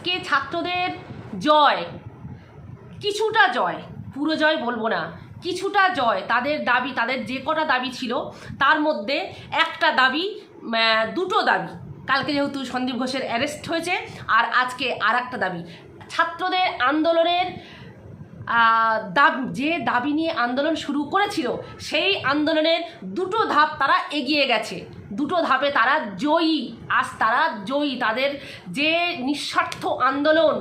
আজকে ছাত্রদের জয়, কিছুটা জয়, পুরো জয় বলব না, কিছুটা জয় তাদের দাবি, তাদের যে কটা দাবি ছিল, তার মধ্যে একটা দাবি দুটো দাবি। কালকে যেহেতু সন্দীপ ঘোষের অ্যারেস্ট হয়েছে, আর আজকে আর একটা দাবি। ছাত্রদের আন্দোলনের দাব, যে দাবি নিয়ে আন্দোলন শুরু করেছিল, সেই আন্দোলনের দুটো ধাপ তারা এগিয়ে গেছে। দুটো ধাপে তারা জয়ী। আজ তারা জয়ী। তাদের যে নিঃস্বার্থ আন্দোলন,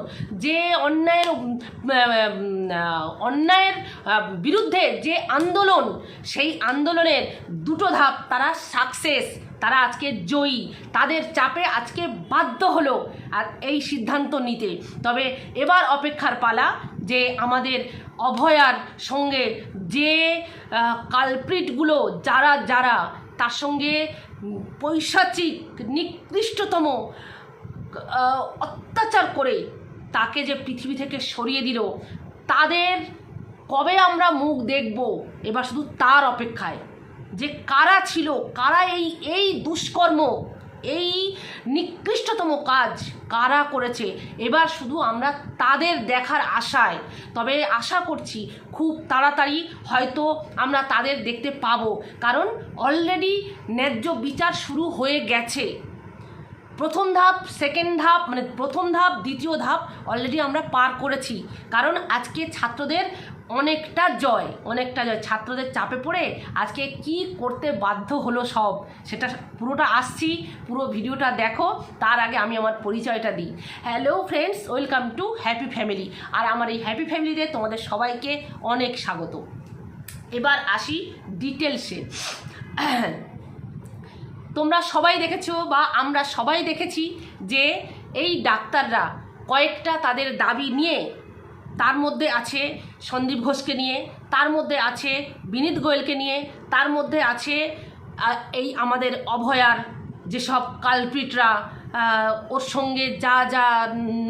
যে অন্যায়ের অন্যায়ের বিরুদ্ধে যে আন্দোলন, সেই আন্দোলনের দুটো ধাপ তারা সাকসেস তারা আজকে জয়ী। তাদের চাপে আজকে বাধ্য হলো আর এই সিদ্ধান্ত নিতে। তবে এবার অপেক্ষার পালা যে আমাদের অভয়ার সঙ্গে যে কালপ্রিটগুলো যারা যারা, তার সঙ্গে পৈশাচিক, নিকৃষ্টতম অত্যাচার করে তাকে যে পৃথিবী থেকে সরিয়ে দিল, তাদের কবে আমরা মুখ দেখব? এবার শুধু তার অপেক্ষায়। যে কারা ছিল, কারা এই এই দুষ্কর্ম, এই নিকৃষ্টতম কাজ কারা করেছে, এবার শুধু আমরা তাদের দেখার আশায়। তবে আশা করছি খুব তাড়াতাড়ি হয়তো আমরা তাদের দেখতে পাবো, কারণ অলরেডি ন্যায্য বিচার শুরু হয়ে গেছে। প্রথম ধাপ সেকেন্ড ধাপ মানে প্রথম ধাপ, দ্বিতীয় ধাপ অলরেডি আমরা পার করেছি, কারণ আজকে ছাত্রদের অনেকটা জয় অনেকটা জয়। ছাত্রদের চাপে পড়ে আজকে কি করতে বাধ্য হলো সব, সেটা পুরোটা আসছি, পুরো ভিডিওটা দেখো, তার আগে আমি আমার পরিচয়টা দিই। Hello friends welcome to happy family আর আমার এই হ্যাপি ফ্যামিলিতে তোমাদের সবাইকে অনেক স্বাগত। এবার আসি ডিটেলসে তোমরা সবাই দেখেছ বা আমরা সবাই দেখেছি যে এই ডাক্তাররা কয়েকটা তাদের দাবি নিয়ে তার মধ্যে আছে সন্দীপ ঘোষকে নিয়ে, তার মধ্যে আছে বিনীত গোয়েলকে নিয়ে, তার মধ্যে আছে এই আমাদের অভয়ার যেসব কালপিটরা ওর সঙ্গে যা যা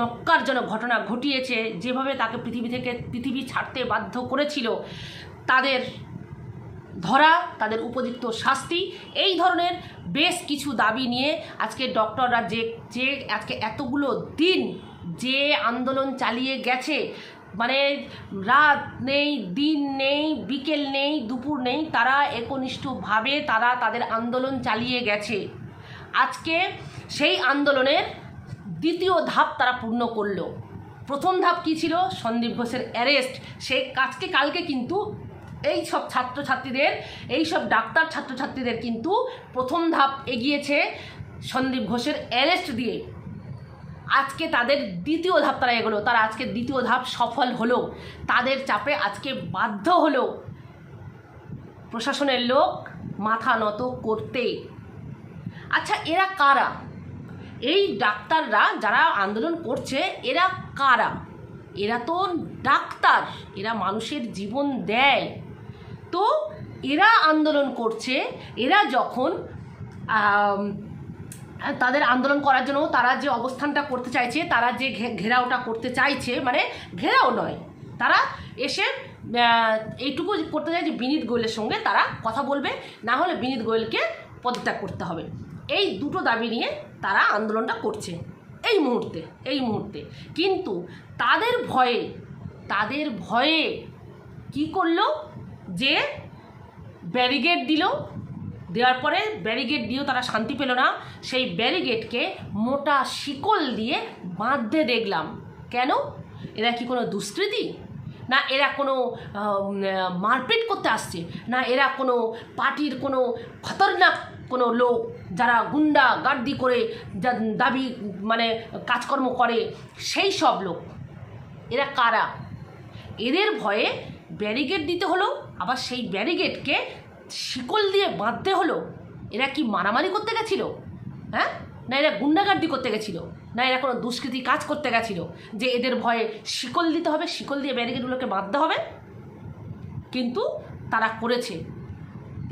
নক্কারজনক ঘটনা ঘটিয়েছে, যেভাবে তাকে পৃথিবী থেকে পৃথিবী ছাড়তে বাধ্য করেছিল, তাদের ধরা, তাদের উপযুক্ত শাস্তি, এই ধরনের বেশ কিছু দাবি নিয়ে আজকে ডক্টররা যে যে আজকে এতগুলো দিন যে আন্দোলন চালিয়ে গেছে মানে রাত নেই, দিন নেই, বিকেল নেই, দুপুর নেই, তারা একনিষ্ঠভাবে তারা তাদের আন্দোলন চালিয়ে গেছে। আজকে সেই আন্দোলনের দ্বিতীয় ধাপ তারা পূর্ণ করল। প্রথম ধাপ কী ছিল? সন্দীপ ঘোষের অ্যারেস্ট। সে আজকে কালকে কিন্তু এই সব ছাত্রছাত্রীদের, এই সব ডাক্তার ছাত্রছাত্রীদের কিন্তু প্রথম ধাপ এগিয়েছে সন্দীপ ঘোষের অ্যারেস্ট দিয়ে। আজকে তাদের দ্বিতীয় ধাপ তারা এগোলো। তারা আজকে দ্বিতীয় ধাপ সফল হলো। তাদের চাপে আজকে বাধ্য হলো। প্রশাসনের লোক মাথা নত করতে। আচ্ছা এরা কারা? এই ডাক্তাররা যারা আন্দোলন করছে, এরা কারা? এরা তো ডাক্তার। এরা মানুষের জীবন দেয়। তো এরা আন্দোলন করছে। এরা যখন তাদের আন্দোলন করার জন্য তারা যে অবস্থানটা করতে চাইছে, তারা যে ঘেরাওটা করতে চাইছে মানে ঘেরাও নয়। তারা এসে এইটুকু করতে চায় যে বিনীত গোয়েলের সঙ্গে তারা কথা বলবে, না হলে বিনীত গোয়েলকে পদত্যাগ করতে হবে। এই দুটো দাবি নিয়ে তারা আন্দোলনটা করছে। এই মুহূর্তে এই মুহূর্তে। কিন্তু তাদের ভয়ে তাদের ভয়ে কি করল? যে ব্যারিগেড দিল দেওয়ার পরে ব্যারিগেড দিয়েও তারা শান্তি পেল না। সেই ব্যারিগেডকে মোটা শিকল দিয়ে বাঁধতে দেখলাম। কেন? এরা কি কোনো দুষ্কৃতী? না, এরা কোনো মারপিট করতে আসছে? না, এরা কোনো পার্টির কোনো খতরনাক কোনো লোক যারা গুন্ডা গার্দি করে যা দাবি মানে কাজকর্ম করে? সেই সব লোক। এরা কারা? এদের ভয়ে ব্যারিগেড দিতে হলো। আবার সেই ব্যারিগেডকে শিকল দিয়ে বাঁধতে হলো, এরা কি মারামারি করতে গেছিল? হ্যাঁ? না এরা গুন্ডাগার্দি করতে গেছিল? না এরা কোনো দুষ্কৃতি কাজ করতে গেছিল? যে এদের ভয়ে শিকল দিতে হবে, শিকল দিয়ে ব্যারিগেডগুলোকে বাঁধতে হবে? কিন্তু তারা করেছে।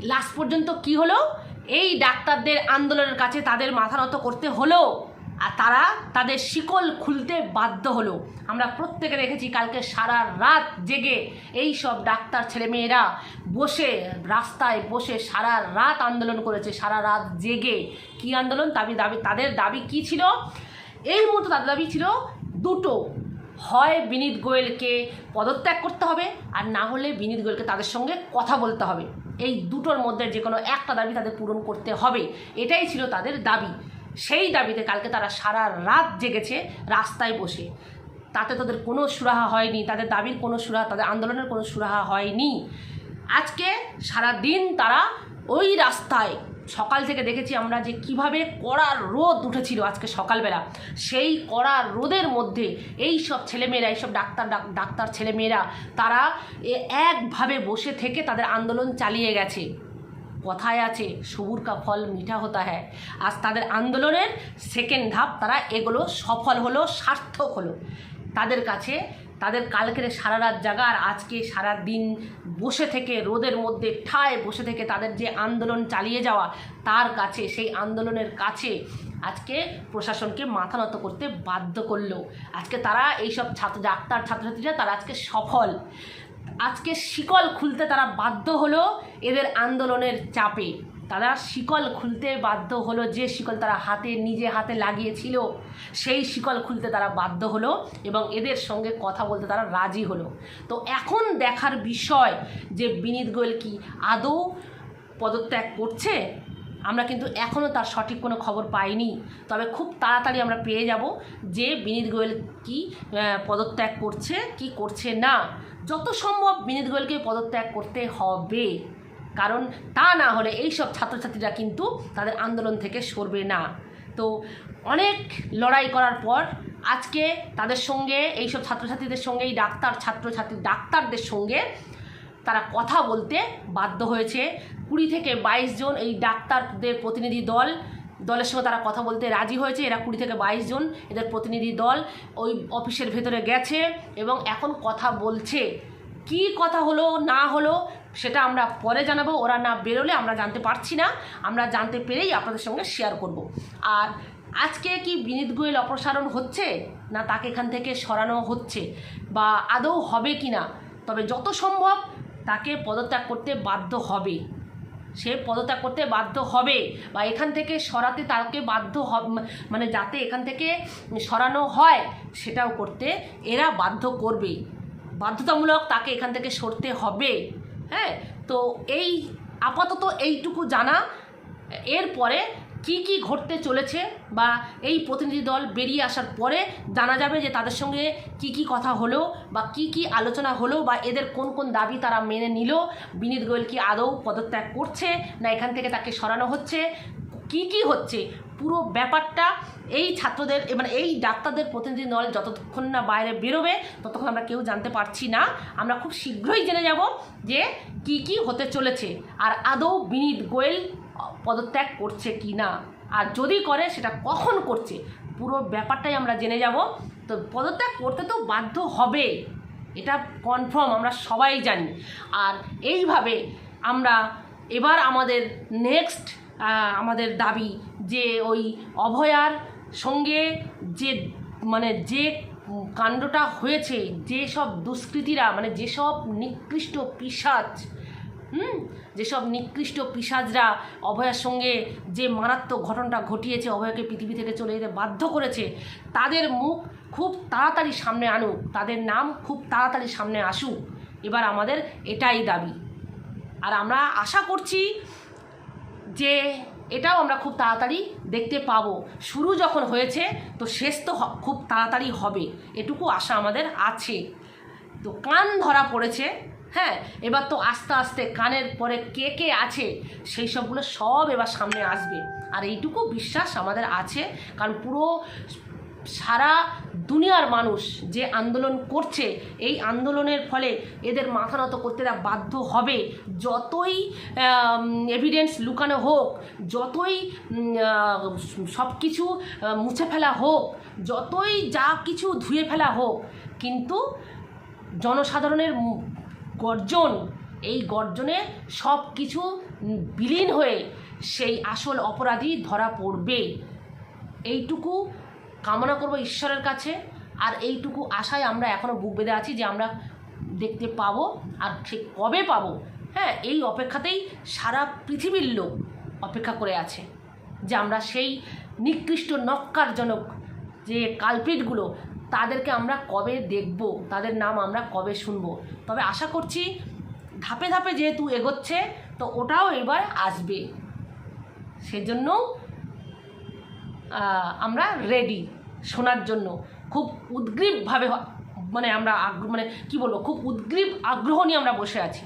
লাস্ট পর্যন্ত কি হলো? এই ডাক্তারদের আন্দোলনের কাছে তাদের মাথা নত করতে হলো। আর তারা তাদের শিকল খুলতে বাধ্য হলো। আমরা প্রত্যেকে দেখেছি কালকে সারা রাত জেগে এই সব ডাক্তার ছেলেমেয়েরা বসে, রাস্তায় বসে সারা রাত আন্দোলন করেছে, সারা রাত জেগে। কি আন্দোলন? দাবি দাবি, তাদের দাবি কি ছিল? এই মুহূর্তে তাদের দাবি ছিল দুটো। হয় বিনীত গোয়েলকে পদত্যাগ করতে হবে, আর না হলে বিনীত গোয়েলকে তাদের সঙ্গে কথা বলতে হবে। এই দুটোর মধ্যে যে কোনো একটা দাবি তাদের পূরণ করতে হবে। এটাই ছিল তাদের দাবি। সেই দাবিতে কালকে তারা সারা রাত জেগেছে রাস্তায় বসে। তাতে তাদের কোনো সুরাহা হয়নি, তাদের দাবির কোনো সুরাহা, তাদের আন্দোলনের কোনো সুরাহা হয়নি। আজকে সারা দিন তারা ওই রাস্তায়, সকাল থেকে দেখেছি আমরা যে কীভাবে কড়া রোদ উঠেছিল আজকে সকালবেলা। সেই কড়া রোদের মধ্যে এই সব ছেলেমেয়েরা এইসব ডাক্তার, ডাক- ডাক্তার ছেলেমেয়েরা, তারা একভাবে বসে থেকে তাদের আন্দোলন চালিয়ে গেছে। কথায় আছে, সবুর কা ফল মিঠা হতা হ্যায়। আজ তাদের আন্দোলনের সেকেন্ড ধাপ, তারা এগুলো সফল হলো, সার্থক হলো। তাদের কাছে, তাদের কালকের সারা রাত জাগা, আর আজকে সারা দিন বসে থেকে, রোদের মধ্যে ঠায় বসে থেকে তাদের যে আন্দোলন চালিয়ে যাওয়া, তার কাছে, সেই আন্দোলনের কাছে আজকে প্রশাসনকে মাথা নত করতে বাধ্য করল। আজকে তারা, এইসব ছাত্র, ডাক্তার, ছাত্রছাত্রীরা তারা আজকে সফল। আজকে শিকল খুলতে তারা বাধ্য হলো এদের আন্দোলনের চাপে। তারা শিকল খুলতে বাধ্য হলো, যে শিকল তারা হাতে, নিজে হাতে লাগিয়েছিল, সেই শিকল খুলতে তারা বাধ্য হলো এবং এদের সঙ্গে কথা বলতে তারা রাজি হলো। তো এখন দেখার বিষয় যে বিনীত গোয়েল কি আদৌ পদত্যাগ করছে, আমরা কিন্তু এখনও তার সঠিক কোনো খবর পাইনি। তবে খুব তাড়াতাড়ি আমরা পেয়ে যাব যে বিনীত গোয়েল কি পদত্যাগ করছে, কি করছে না। যত সম্ভব বিনীত গোয়েলকে পদত্যাগ করতে হবে। কারণ তা না হলে এই সব ছাত্রছাত্রীরা কিন্তু তাদের আন্দোলন থেকে সরবে না। তো অনেক লড়াই করার পর আজকে তাদের সঙ্গে এইসব ছাত্রছাত্রীদের সঙ্গে এই ডাক্তার, ছাত্রছাত্রী, ডাক্তারদের সঙ্গে তারা কথা বলতে বাধ্য হয়েছে। কুড়ি থেকে বাইশ জন এই ডাক্তারদের প্রতিনিধি দল দলের সঙ্গে তারা কথা বলতে রাজি হয়েছে। এরা কুড়ি থেকে বাইশ জন এদের প্রতিনিধি দল ওই অফিসের ভেতরে গেছে এবং এখন কথা বলছে। কি কথা হলো, না হলো, সেটা আমরা পরে জানাব। ওরা না বেরোলে আমরা জানতে পারছি না। আমরা জানতে পেরেই আপনাদের সঙ্গে শেয়ার করব। আর আজকে কি বিনীত গোয়েল অপসারণ হচ্ছে? না তাকে এখান থেকে সরানো হচ্ছে? বা আদৌ হবে কি না তবে যত সম্ভব তাকে পদত্যাগ করতে বাধ্য হবে। সে পদত্যাগ করতে বাধ্য হবে বা এখান থেকে সরাতে তাকে বাধ্য মানে যাতে এখান থেকে সরানো হয়, সেটাও করতে এরা বাধ্য করবে। বাধ্যতামূলক তাকে এখান থেকে সরতে হবে। হ্যাঁ তো এই আপাতত এইটুকু জানা। এরপরে কি কি ঘটতে চলেছে বা এই প্রতিনিধি দল বেরিয়ে আসার পরে জানা যাবে যে তাদের সঙ্গে কি কি কথা হলো বা কি কি আলোচনা হলো বা এদের কোন কোন দাবি তারা মেনে নিল? বিনীত গোয়েল কি আদৌ পদত্যাগ করছে না এখান থেকে তাকে সরানো হচ্ছে? কি কি হচ্ছে? পুরো ব্যাপারটা এই ছাত্রদের মানে এই ডাক্তারদের প্রতিনিধি দল যতক্ষণ না বাইরে বেরোবে ততক্ষণ আমরা কেউ জানতে পারছি না। আমরা খুব শীঘ্রই জেনে যাব যে কি কি হতে চলেছে। আর আদৌ বিনীত গোয়েল পদত্যাগ করছে কি না? আর যদি করে, সেটা কখন করছে? পুরো ব্যাপারটাই আমরা জেনে যাব। তো পদত্যাগ করতে তো বাধ্য হবে। এটা কনফার্ম আমরা সবাই জানি। আর এইভাবে আমরা এবার আমাদের নেক্সট আমাদের দাবি যে ওই অভয়ার সঙ্গে যে মানে যে কাণ্ডটা হয়েছে যেসব দুষ্কৃতীরা মানে যেসব নিকৃষ্ট পিসাচ হুম? যেসব নিকৃষ্ট পিসাজরা অভয়ার সঙ্গে যে মারাত্মক ঘটনাটা ঘটিয়েছে, অভয়কে পৃথিবী থেকে চলে যেতে বাধ্য করেছে, তাদের মুখ খুব তাড়াতাড়ি সামনে আনুক। তাদের নাম খুব তাড়াতাড়ি সামনে আসুক। এবার আমাদের এটাই দাবি। আর আমরা আশা করছি যে এটাও আমরা খুব তাড়াতাড়ি দেখতে পাবো। শুরু যখন হয়েছে, তো শেষ তো খুব তাড়াতাড়ি হবে। এটুকু আশা আমাদের আছে। তো কান ধরা পড়েছে হ্যাঁ এবার তো আস্তে আস্তে কানের পরে কে কে আছে, সেই সবগুলো সব এবার সামনে আসবে। আর এইটুকু বিশ্বাস আমাদের আছে, কারণ পুরো সারা দুনিয়ার মানুষ যে আন্দোলন করছে, এই আন্দোলনের ফলে এদের মাথা নত করতে এরা বাধ্য হবে। যতই এভিডেন্স লুকানো হোক, যতই সব কিছু মুছে ফেলা হোক, যতই যা কিছু ধুয়ে ফেলা হোক, কিন্তু জনসাধারণের গর্জন, এই গর্জনে সব কিছু বিলীন হয়ে সেই আসল অপরাধী ধরা পড়বে। এইটুকু কামনা করব ঈশ্বরের কাছে, আর এইটুকু আশায় আমরা এখনও বুক বেঁধে আছি যে আমরা দেখতে পাবো, আর ঠিক কবে পাবো। হ্যাঁ এই অপেক্ষাতেই সারা পৃথিবীর লোক অপেক্ষা করে আছে যে আমরা সেই নিকৃষ্ট নক্কারজনক যে কালপিটগুলো তাদেরকে আমরা কবে দেখব? তাদের নাম আমরা কবে শুনব? তবে আশা করছি ধাপে ধাপে যেহেতু এগোচ্ছে, তো ওটাও এবার আসবে। সেজন্য আমরা রেডি শোনার জন্য। খুব উদ্গ্রীবভাবে মানে আমরা মানে কি বলব? খুব উদ্গ্রীব আগ্রহ নিয়ে আমরা বসে আছি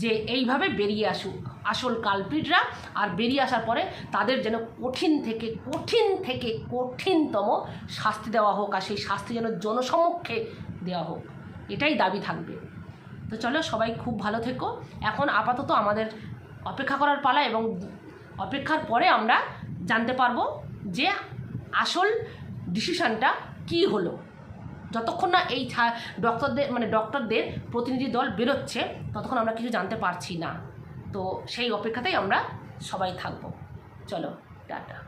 যে এইভাবে বেরিয়ে আসুক। আসল কালপিটরা আর বেরিয়ে আসার পরে তাদের যেন কঠিন থেকে কঠিন থেকে কঠিনতম শাস্তি দেওয়া হোক আর সেই শাস্তি যেন জনসমক্ষে দেওয়া হোক, এটাই দাবি থাকবে। তো চলো সবাই খুব ভালো থেকো। এখন আপাতত আমাদের অপেক্ষা করার পালা এবং অপেক্ষার পরে আমরা জানতে পারব যে আসল ডিসিশানটা কী হলো। যতক্ষণ না এই ডক্টরদের মানে ডক্টরদের প্রতিনিধি দল বেরোচ্ছে, ততক্ষণ আমরা কিছু জানতে পারছি না। তো সেই অপেক্ষাতেই আমরা সবাই থাকব। চলো টাটা।